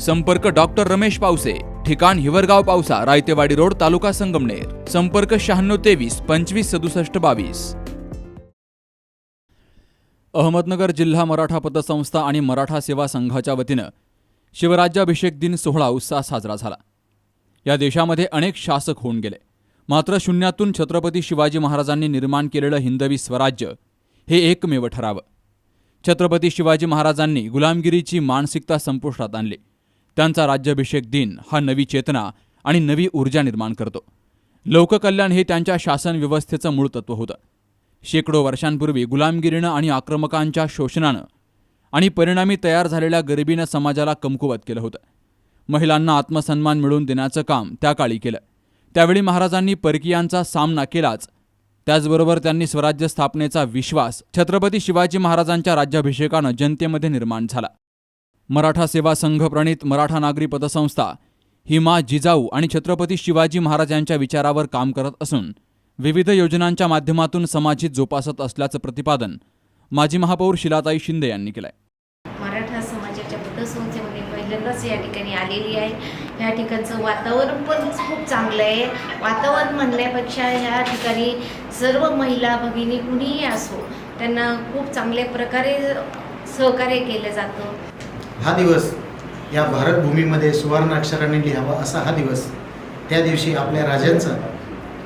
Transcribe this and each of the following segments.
संपर्क डॉक्टर रमेश पावसे ठिकाण हिवरगाव पावसा रायतेवाडी रोड तालुका संगमनेर. संपर्क शहाण्णव तेवीस पंचवीस सदुसष्ट बावीस. अहमदनगर जिल्हा मराठा पतसंस्था आणि मराठा सेवा संघाच्या वतीनं शिवराज्याभिषेक दिन सोहळा उत्साह साजरा झाला. या देशामध्ये अनेक शासक होऊन गेले. मात्र शून्यातून छत्रपती शिवाजी महाराजांनी निर्माण केलेलं हिंदवी स्वराज्य हे एकमेव ठरावं. छत्रपती शिवाजी महाराजांनी गुलामगिरीची मानसिकता संपुष्टात आणली. त्यांचा राज्याभिषेक दिन हा नवी चेतना आणि नवी ऊर्जा निर्माण करतो. लोककल्याण हे त्यांच्या शासन व्यवस्थेचं मूळ तत्व होतं. शेकडो वर्षांपूर्वी गुलामगिरीनं आणि आक्रमकांच्या शोषणानं आणि परिणामी तयार झालेल्या गरिबीनं समाजाला कमकुवत केलं होतं. महिलांना आत्मसन्मान मिळवून देण्याचं काम त्या काळी केलं. त्यावेळी महाराजांनी परकीयांचा सामना केलाच. त्याचबरोबर त्यांनी स्वराज्य स्थापनेचा विश्वास छत्रपती शिवाजी महाराजांच्या राज्याभिषेकानं जनतेमध्ये निर्माण झाला. मराठा सेवा संघ प्रणित मराठा नागरी पतसंस्था ही मा जिजाऊ आणि छत्रपती शिवाजी महाराजांच्या विचारावर काम करत असून विविध योजनांच्या माध्यमातून समाजित जोपासत असल्याचं प्रतिपादन माजी महापौर शिलाताई शिंदे यांनी केलंय. मराठा समाजाच्या पतसंस्थेमध्ये पहिल्यांदाच या ठिकाणी आलेली आहे. ह्या ठिकाणचं वातावरण पण खूप चांगलं आहे. वातावरण म्हणण्यापेक्षा ह्या ठिकाणी सर्व महिला भगिनी कुणीही असो त्यांना खूप चांगल्या प्रकारे सहकार्य केलं जातं. हा दिवस या भारतभूमीमध्ये सुवर्णाक्षराने लिहावा असा हा दिवस. त्या दिवशी आपल्या राजांचा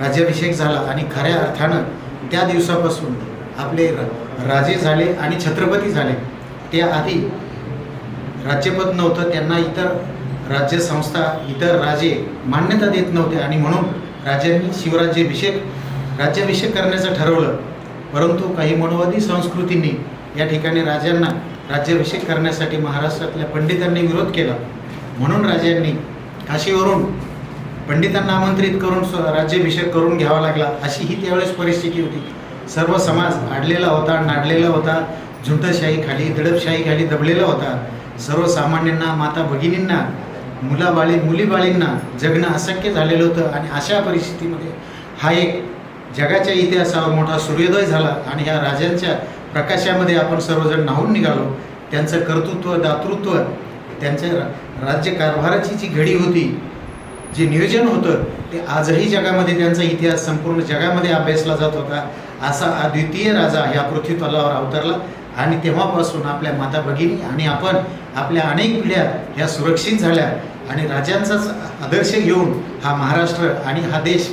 राज्याभिषेक झाला आणि खऱ्या अर्थानं त्या दिवसापासून आपले र- राजे झाले आणि छत्रपती झाले. त्याआधी राज्यपद नव्हतं त्यांना इतर राज्यसंस्था इतर राजे मान्यता देत नव्हते आणि म्हणून राजांनी शिवराज्याभिषेक राज्याभिषेक करण्याचं ठरवलं. परंतु काही मनोवादी संस्कृतींनी या ठिकाणी राजांना राज्याभिषेक करण्यासाठी महाराष्ट्रातल्या पंडितांनी विरोध केला. म्हणून राजांनी काशीवरून पंडितांना आमंत्रित करून स्व- राज्याभिषेक करून घ्यावा लागला अशी ही त्यावेळेस परिस्थिती होती. सर्व समाज आडलेला होता नाडलेला होता. झुंटशाही खाली दडपशाही खाली दबलेला होता. सर्वसामान्यांना माता भगिनींना मुलाबाळी मुलीबाळींना जगणं अशक्य झालेलं होतं आणि अशा परिस्थितीमध्ये हा एक जगाच्या इतिहासावर मोठा सूर्योदय झाला आणि ह्या राजांच्या प्रकाशामध्ये आपण सर्वजण न्हावून निघालो. त्यांचं कर्तृत्व दातृत्व त्यांच्या राज्य राज्यकारभाराची जी घडी होती जे नियोजन होतं ते आजही जगामध्ये त्यांचा इतिहास संपूर्ण जगामध्ये अभ्यासला जात होता. असा अद्वितीय राजा ह्या पृथ्वीतलावर अवतरला आणि तेव्हापासून आपल्या माता भगिनी आणि आपण आपल्या अनेक पिढ्या ह्या सुरक्षित झाल्या आणि राजांचाच आदर्श घेऊन हा महाराष्ट्र आणि हा देश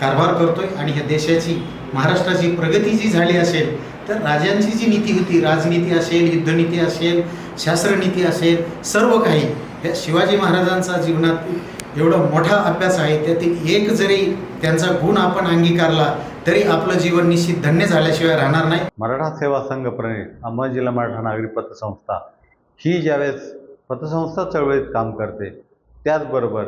कारभार करतोय आणि ह्या देशाची महाराष्ट्राची प्रगती जी झाली असेल तर राजांची जी नीती होती राजनीती असेल युद्धनीती असेल शास्त्रनीती असेल सर्व काही या शिवाजी महाराजांचा जीवनात एवढा मोठा अभ्यास आहे त्यातील एक जरी त्यांचा गुण आपण अंगीकारला तरी आपलं जीवन निश्चित धन्य झाल्याशिवाय राहणार नाही. मराठा सेवा संघ प्रणित अहमद जिल्हा मराठा नागरी पतसंस्था ही ज्यावेळेस पतसंस्था चळवळीत काम करते त्याचबरोबर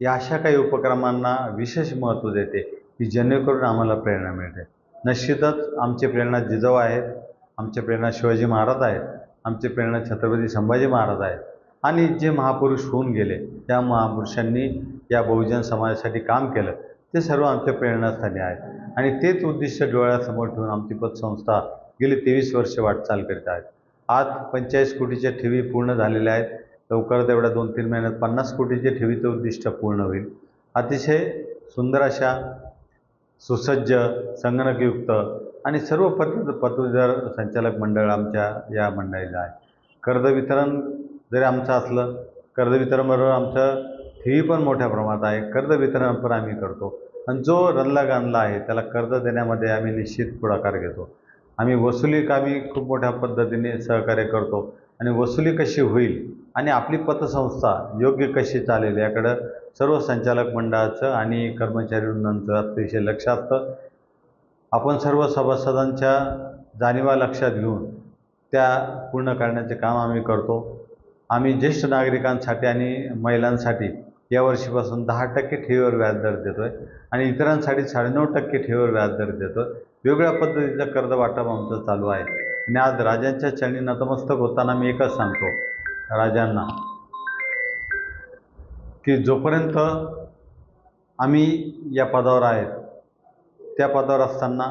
या अशा काही उपक्रमांना विशेष महत्त्व देते की जेणेकरून आम्हाला प्रेरणा मिळते. निश्चितच आमची प्रेरणा जिजाऊ आहेत आमचे प्रेरणा शिवाजी महाराज आहेत आमची प्रेरणा छत्रपती संभाजी महाराज आहेत. आणि जे महापुरुष होऊन गेले त्या महापुरुषांनी या बहुजन समाजासाठी काम केलं ते सर्व आमच्या प्रेरणास्थानी आहेत. आणि तेच उद्दिष्ट डोळ्यासमोर ठेवून आमची पतसंस्था गेली तेवीस वर्षे वाटचाल करीत आहेत. आज पंचेचाळीस कोटीच्या ठेवी पूर्ण झालेल्या आहेत. लवकरच एवढ्या दोन तीन महिन्यात पन्नास कोटीच्या ठेवीचं उद्दिष्ट पूर्ण होईल. अतिशय सुंदर अशा सुसज्ज संगणकयुक्त आणि सर्व पद पदवीधर संचालक मंडळ आमच्या या मंडळीला आहे. कर्ज वितरण जरी आमचं असलं कर्ज वितरणबरोबर आमचं ठेवी पण मोठ्या प्रमाणात आहे. कर्ज वितरण पण आम्ही करतो. आणि जो रनला गाणला आहे त्याला कर्ज देण्यामध्ये आम्ही निश्चित पुढाकार घेतो. आम्ही वसुली कामी खूप मोठ्या पद्धतीने सहकार्य करतो. आणि वसुली कशी होईल आणि आपली पतसंस्था योग्य कशी चालेल याकडं सर्व संचालक मंडळाचं आणि कर्मचारी वृंदांचं अतिशय लक्षात आपण सर्व सभासदांच्या जाणीवा लक्षात घेऊन त्या पूर्ण करण्याचे काम आम्ही करतो. आम्ही ज्येष्ठ नागरिकांसाठी आणि महिलांसाठी या वर्षीपासून दहा टक्के ठेवीवर व्याजदर देतो आहे आणि इतरांसाठी साडेनऊ टक्के ठेवीवर व्याजदर देतो आहे वेगवेगळ्या पद्धतीचं कर्ज वाटप आमचं चालू आहे. आणि आज राजांच्या चरणी नतमस्तक होताना मी एकच सांगतो. राजांना की जोपर्यंत आम्ही या पदावर आहेत त्या पदावर असताना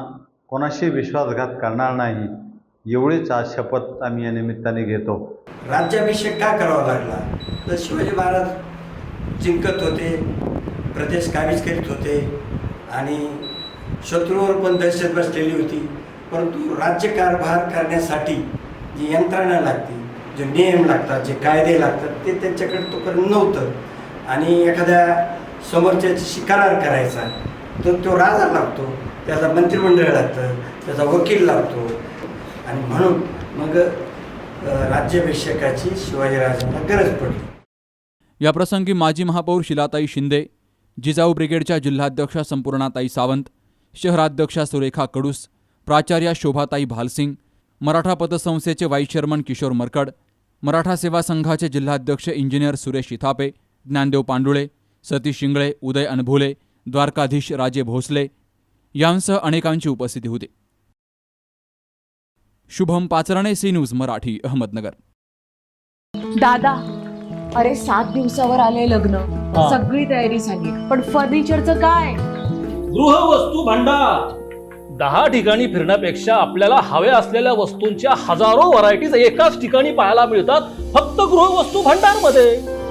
कोणाशी विश्वासघात करणार नाही एवढीच आज शपथ आम्ही या निमित्ताने घेतो. राज्याभिषेक का करावा लागला? तर शिवाजी महाराज जिंकत होते प्रदेश काबीज करीत होते आणि शत्रूवर पण दहशत बसलेली होती. परंतु राज्यकारभार करण्यासाठी जी यंत्रणा लागते जे नियम लागतात जे कायदे लागतात ते त्यांच्याकडे तोपर्यंत नव्हतं. आणि एखाद्या समोरच्याची करार करायचा तर तो राजा लागतो त्याचा मंत्रिमंडळ लागतं त्याचा वकील लागतो. आणि म्हणून मग राज्याभिषेकाची शिवाजीराजांना गरज पडली. याप्रसंगी माजी महापौर शिलाताई शिंदे जिजाऊ ब्रिगेडच्या जिल्हाध्यक्षा संपूर्णाताई सावंत शहराध्यक्षा सुरेखा कडूस प्राचार्या शोभाताई भालसिंग मराठा पतसंस्थेचे व्हाईस चेअरमन किशोर मरकड मराठा सेवा संघाचे जिल्हाध्यक्ष इंजिनियर सुरेश इथापे ज्ञानदेव पांडुळे सतीश शिंगळे उदय अनभुले द्वारकाधीश राजे भोसले यांसह अनेकांची उपस्थिती होती. Shubham Pacharne C news Marathi Ahmednagar. दादा अरे सात दिवसावर आले लग्न. हा. सगळी तयारी झाली. पण फर्निचरचं काय? गृहवस्तू भांडार. दहा ठिकाणी फिरण्यापेक्षा आपल्याला हव्या असलेल्या वस्तूंच्या हजारो व्हरायटीज एकाच ठिकाणी पाहायला मिळतात फक्त गृहवस्तू भांडारमध्ये